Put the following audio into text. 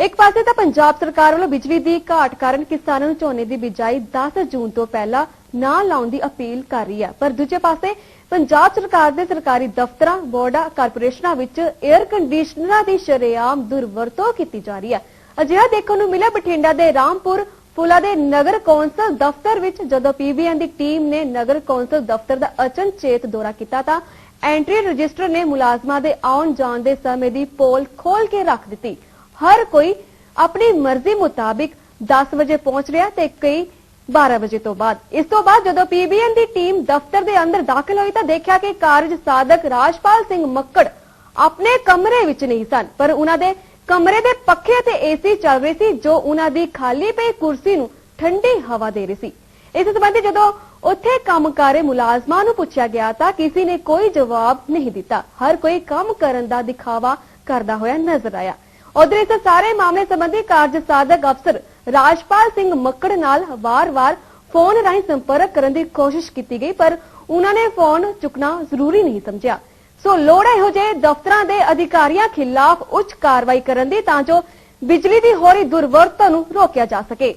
ਇੱਕ ਪਾਸੇ ਤਾਂ ਪੰਜਾਬ ਸਰਕਾਰ ਵੱਲੋਂ ਬਿਜਲੀ ਦੀ ਘਾਟ ਕਾਰਨ ਕਿਸਾਨਾਂ ਨੂੰ ਝੋਨੇ ਦੀ ਬਿਜਾਈ 10 ਜੂਨ ਤੋਂ ਪਹਿਲਾਂ ਨਾ ਲਾਉਣ ਦੀ ਅਪੀਲ ਕਰ ਰਹੀ ਹੈ। ਪਰ ਦੂਜੇ ਪਾਸੇ ਪੰਜਾਬ ਸਰਕਾਰ ਦੇ ਸਰਕਾਰੀ ਦਫ਼ਤਰਾਂ, ਬੋਰਡਾਂ, ਕਾਰਪੋਰੇਸ਼ਨਾਂ ਵਿੱਚ 에ਅਰ ਕੰਡੀਸ਼ਨਰਾਂ ਦੀ ਸ਼ਰੇਆਮ ਦੁਰਵਰਤੋਂ ਕੀਤੀ ਜਾ ਰਹੀ ਹੈ। ਅਜਿਹਾ ਦੇਖਣ ਨੂੰ ਮਿਲਿਆ ਬਠਿੰਡਾ ਦੇ ਰਾਮਪੁਰ ਫੂਲਾ ਦੇ ਨਗਰ ਕੌਂਸਲ ਦਫ਼ਤਰ ਵਿੱਚ। ਜਦੋਂ ਪੀਬੀਐਨ ਦੀ ਟੀਮ ਨੇ ਨਗਰ ਕੌਂਸਲ ਦਫ਼ਤਰ ਦਾ ਅਚਨਚੇਤ ਦੌਰਾ ਕੀਤਾ ਤਾਂ ਐਂਟਰੀ ਰਜਿਸਟਰ ਨੇ ਮੁਲਾਜ਼ਮਾਂ ਦੇ ਆਉਣ ਜਾਣ ਦੇ ਸਮੇਂ ਦੀ ਪੋਲ ਖੋਲ ਕੇ ਰੱਖ ਦਿੱਤੀ। ਹਰ ਕੋਈ ਆਪਣੀ ਮਰਜ਼ੀ ਮੁਤਾਬਿਕ 10 ਵਜੇ ਪਹੁੰਚ ਰਿਹਾ ਤੇ ਕਈ 12 ਵਜੇ ਤੋਂ ਬਾਅਦ। ਇਸ ਤੋਂ ਬਾਅਦ ਜਦੋਂ ਪੀਬੀਐਨ ਦੀ ਟੀਮ ਦਫ਼ਤਰ ਦੇ ਅੰਦਰ ਦਾਖਲ ਹੋਈ ਤਾਂ ਦੇਖਿਆ ਕਿ ਕਾਰਜ ਸਾਧਕ ਰਾਜਪਾਲ ਸਿੰਘ ਮੱਕੜ ਆਪਣੇ ਕਮਰੇ ਵਿੱਚ ਨਹੀਂ ਸਨ, ਪਰ ਉਹਨਾਂ ਦੇ ਕਮਰੇ ਦੇ ਪੱਖੇ ਤੇ ਏਸੀ ਚੱਲ ਰਹੀ ਸੀ, ਜੋ ਉਹਨਾਂ ਦੀ ਖਾਲੀ ਪਈ ਕੁਰਸੀ ਨੂੰ ਠੰਡੀ ਹਵਾ ਦੇ ਰਹੀ ਸੀ। ਇਸ ਸੰਬੰਧੀ ਜਦੋਂ ਉੱਥੇ ਕੰਮ ਕਰ ਰਹੇ ਮੁਲਾਜ਼ਮਾਂ ਨੂੰ ਪੁੱਛਿਆ ਗਿਆ ਤਾਂ ਕਿਸੇ ਨੇ ਕੋਈ ਜਵਾਬ ਨਹੀਂ ਦਿੱਤਾ। ਹਰ ਕੋਈ ਕੰਮ ਕਰਨ ਦਾ ਦਿਖਾਵਾ ਕਰਦਾ ਹੋਇਆ ਨਜ਼ਰ ਆਇਆ। ਉਧਰ ਇਸ ਸਾਰੇ ਮਾਮਲੇ ਸੰਬੰਧੀ ਕਾਰਜ ਸਾਧਕ ਅਫਸਰ ਰਾਜਪਾਲ ਸਿੰਘ ਮੱਕੜ ਨਾਲ ਵਾਰ-ਵਾਰ ਫੋਨ ਰਾਹੀਂ ਸੰਪਰਕ ਕਰਨ ਦੀ ਕੋਸ਼ਿਸ਼ ਕੀਤੀ ਗਈ, ਪਰ ਉਹਨਾਂ ਨੇ ਫੋਨ ਚੁੱਕਣਾ ਜ਼ਰੂਰੀ ਨਹੀਂ ਸਮਝਿਆ। ਸੋ ਲੋੜ ਇਹੋ ਜਿਹੇ ਦਫ਼ਤਰਾਂ ਦੇ ਅਧਿਕਾਰੀਆਂ ਖਿਲਾਫ ਉੱਚ ਕਾਰਵਾਈ ਕਰਨ ਦੀ ਤਾਂ ਜੋ ਬਿਜਲੀ ਦੀ ਹੋ ਰਹੀ ਦੁਰਵਰਤੋਂ ਨੂੰ ਰੋਕਿਆ ਜਾ ਸਕੇ।